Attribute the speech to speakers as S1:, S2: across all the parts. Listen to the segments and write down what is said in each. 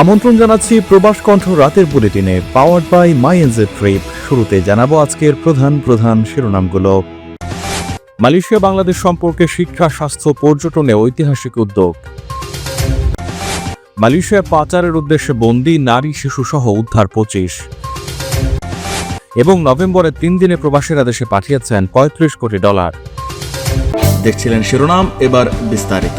S1: আমন্ত্রণ জানাচ্ছি প্রবাস কণ্ঠ রাতের বুলেটিনে powered by my NJ trip শুরুতে জানাব আজকের প্রধান প্রধান শিরোনামগুলো। মালয়েশিয়া, বাংলাদেশ সম্পর্কে শিক্ষা, স্বাস্থ্য, পর্যটনে ঐতিহাসিক উদ্যোগ। মালয়েশিয়া পাচারের উদ্দেশ্যে বন্দী নারী শিশু সহ উদ্ধার পঁচিশ। এবং নভেম্বরে তিন দিনে প্রবাসীরা দেশে পাঠিয়েছেন পঁয়ত্রিশ কোটি ডলার।
S2: দেখছিলেন শিরোনাম, এবার বিস্তারিত।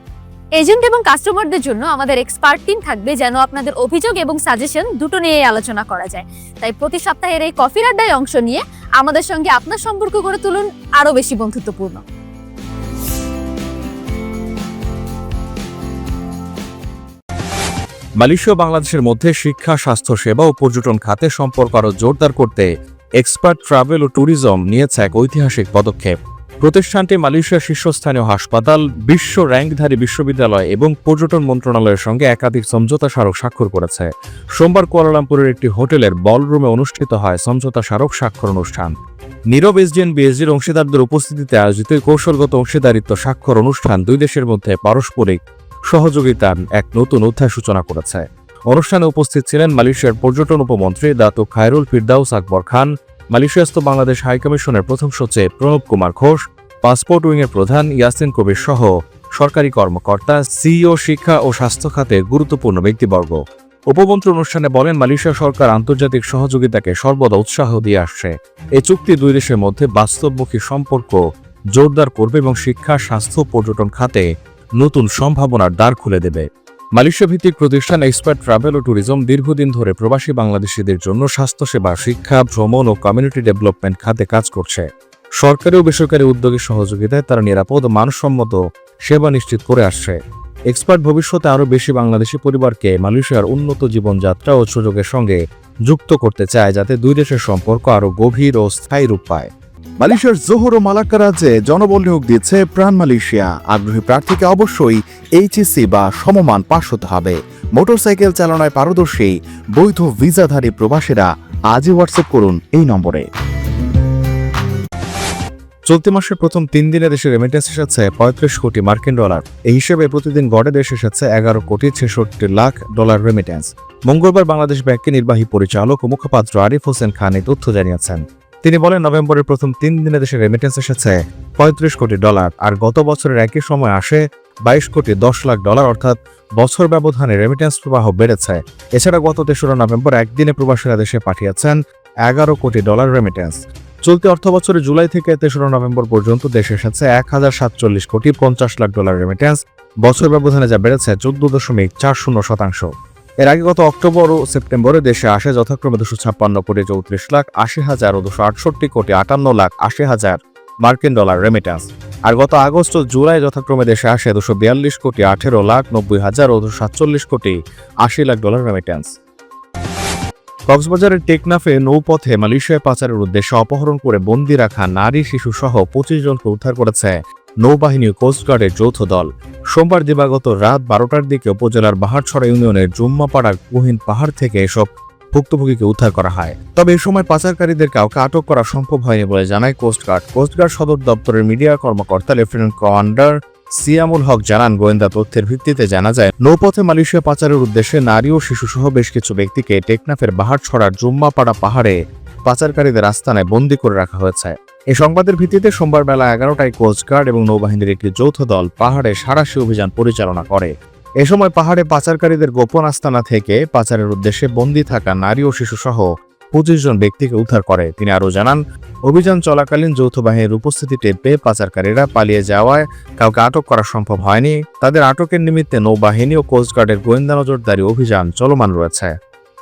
S3: এজেন্ট এবং কাস্টমারদের জন্য আমাদের এক্সপার্ট টিম থাকবে যেন আপনাদের অভিযোগ এবং সাজেশন দুটো নিয়ে আলোচনা করা যায়। তাই প্রতি সপ্তাহের এই কফির আড্ডায় অংশ নিয়ে আমাদের সঙ্গে আপনার সম্পর্ক গড়ে তুলুন আরও বেশি বন্ধুত্বপূর্ণ।
S1: মালয়েশিয়া বাংলাদেশের মধ্যে শিক্ষা স্বাস্থ্য সেবা ও পর্যটন খাতে সম্পর্ক আরও জোরদার করতে এক্সপার্ট ট্রাভেল ও ট্যুরিজম নিয়েছে এক ঐতিহাসিক পদক্ষেপ। প্রতিষ্ঠানটি মালয়েশিয়ার শীর্ষস্থানীয় হাসপাতাল, বিশ্ব র্যাঙ্কধারী বিশ্ববিদ্যালয় এবং পর্যটন মন্ত্রণালয়ের সঙ্গে একাধিক সমঝোতা স্মারক স্বাক্ষর করেছে। সোমবার কুয়ালালামপুরের একটি হোটেলের বলরুমে অনুষ্ঠিত হয় সমঝোতা স্মারক স্বাক্ষর অনুষ্ঠান। নীরব এসডিএন বিএসডির অংশীদারদের উপস্থিতিতে আয়োজিত কৌশলগত অংশীদারিত্ব স্বাক্ষর অনুষ্ঠান দুই দেশের মধ্যে পারস্পরিক সহযোগিতার এক নতুন অধ্যায় সূচনা করেছে। অনুষ্ঠানে উপস্থিত ছিলেন মালয়েশিয়ার পর্যটন উপমন্ত্রী দাতো খায়রুল ফিরদাউস আকবর খান মালয়েশিয়াস্থ বাংলাদেশ হাইকমিশনের প্রথম সচিব প্রণব কুমার ঘোষ, পাসপোর্ট উইংয়ের প্রধান ইয়াসিন কবির সহ সরকারি কর্মকর্তা, সিইও, শিক্ষা ও স্বাস্থ্য খাতে গুরুত্বপূর্ণ ব্যক্তিবর্গ। উপমন্ত্রী অনুষ্ঠানে বলেন, মালয়েশিয়া সরকার আন্তর্জাতিক সহযোগিতাকে সর্বদা উৎসাহ দিয়ে আসছে। এ চুক্তি দুই দেশের মধ্যে বাস্তবমুখী সম্পর্ক, জোরদার করবে এবং শিক্ষা, স্বাস্থ্য পর্যটন খাতে নতুন সম্ভাবনার দ্বার খুলে দেবে। মালয়েশিয়া ভিত্তিক প্রতিষ্ঠান এক্সপার্ট ট্রাভেল ও ট্যুরিজম দীর্ঘদিন ধরে প্রবাসী বাংলাদেশিদের জন্য স্বাস্থ্যসেবা, শিক্ষা, ভ্রমণ ও কমিউনিটি ডেভেলপমেন্ট খাতে কাজ করছে। সরকারি ও বেসরকারি উদ্যোগের সহযোগিতায় তারা নিরাপদ, মানসম্মত সেবা নিশ্চিত করে আসছে। এক্সপার্ট ভবিষ্যতে আরও বেশি বাংলাদেশি পরিবারকে মালয়েশিয়ার উন্নত জীবনযাত্রা ও সুযোগের সঙ্গে যুক্ত করতে চায়, যাতে দুই দেশের সম্পর্ক আরও গভীর ও স্থায়ী রূপ পায়।
S2: মালয়েশিয়ার জোহর ও মালাক্কা রাজ্যে জনবল নিয়োগ দিচ্ছে প্রাণ মালয়েশিয়া। আগ্রহী প্রার্থীকে অবশ্যই এইচএসসি বা সমমান পাশ হতে হবে। মোটরসাইকেল চালনায় পারদর্শী, বৈধ ভিসাধারী প্রবাসীরা আজই হোয়াটসঅ্যাপ করুন এই নম্বরে।
S1: চলতি মাসের প্রথম তিন দিনে দেশে রেমিটেন্স এসেছে পঁয়ত্রিশ কোটি মার্কিন ডলার। এই হিসেবে প্রতিদিন গড়ে দেশ এসেছে এগারো কোটি ছেষট্টি লাখ ডলার রেমিটেন্স মঙ্গলবার বাংলাদেশ ব্যাংকের নির্বাহী পরিচালক ও মুখপাত্র আরিফ হোসেন খান এই তথ্য জানিয়েছেন। তিনি বলেন, নভেম্বরের প্রথম তিন দিনে দেশে রেমিটেন্স এসেছে পঁয়ত্রিশ কোটি ডলার আর গত বছরের একই সময় আসে বাইশ কোটি দশ লাখ ডলার, অর্থাৎ বছর ব্যবধানে রেমিটেন্স প্রবাহ বেড়েছে। এছাড়া গত তেসরা নভেম্বর একদিনে প্রবাসীরা দেশে পাঠিয়েছেন এগারো কোটি ডলার রেমিটেন্স চলতি অর্থ বছরে জুলাই থেকে তেসরা নভেম্বর পর্যন্ত দেশে এসেছে এক হাজার সাতচল্লিশ কোটি পঞ্চাশ লাখ ডলার রেমিটেন্স বছর ব্যবধানে যা বেড়েছে, চোদ্দ দশমিক চার শূন্য শতাংশ। এর আগে গত অক্টোবর ও সেপ্টেম্বরে দেশে আসে যথাক্রমে দুশো ছাপ্পান্ন কোটি চৌত্রিশ লাখ, আশি হাজার ও দুশো আটষট্টি কোটি আটান্ন লাখ, আশি হাজার মার্কিন ডলার রেমিটেন্স আর গত আগস্ট ও জুলাই যথাক্রমে দেশে আসে দুশো বিয়াল্লিশ কোটি আঠেরো লাখ, নব্বই হাজার ও দুশো সাতচল্লিশ কোটি আশি লাখ ডলার রেমিটেন্স কক্সবাজারের টেকনাফে নৌপথে মালয়েশিয়ায় পাচারের উদ্দেশ্যে অপহরণ করে বন্দি রাখা নারী, শিশু সহ পঁচিশ জনকে উদ্ধার করেছে নৌবাহিনী কোস্টগার্ডের যৌথ দল। সোমবার দিবাগত রাত বারোটার দিকে উপজেলার বাহারছড়া ইউনিয়নের জুম্মাপাড়ার কুহিন পাহাড় থেকে এসব ভুক্তভোগীকে উদ্ধার করা হয়। তবে এ সময় পাচারকারীদের কাউকে আটক করা সম্ভব হয়নি বলে জানায় কোস্টগার্ড কোস্টগার্ড সদর দপ্তরের মিডিয়া কর্মকর্তা লেফটেন্যান্ট কমান্ডার সিয়ামুল হক জানান, গোয়েন্দা তথ্যের ভিত্তিতে জানা যায়, নৌপথে মালয়েশিয়া পাচারের উদ্দেশ্যে নারী ও শিশুসহ বেশ কিছু ব্যক্তিকে টেকনাফের বাহারছড়ার জুম্মাপাড়া পাহাড়ে পাচারকারীদের আস্তানায় বন্দী করে রাখা হয়েছে। এই সংবাদের ভিত্তিতে সোমবার বেলা এগারোটায় কোস্টগার্ড এবং নৌবাহিনীর একটি যৌথ দল পাহাড়ে সারাশি অভিযান পরিচালনা করে। এ সময় পাহাড়ে পাচারকারীদের গোপন আস্তানা থেকে পাচারের উদ্দেশ্যে বন্দী থাকা নারী ও শিশুসহ পঁচিশ জন ব্যক্তিকে উদ্ধার করে। তিনি আরও জানান, অভিযান চলাকালীন যৌথ বাহিনীর উপস্থিতি টের পেয়ে পাচারকারীরা পালিয়ে যাওয়ায় কাউকে আটক করা সম্ভব হয়নি। তাদের আটকের নিমিত্তে নৌবাহিনী ও কোস্টগার্ডের গোয়েন্দা নজরদারি অভিযান চলমান রয়েছে।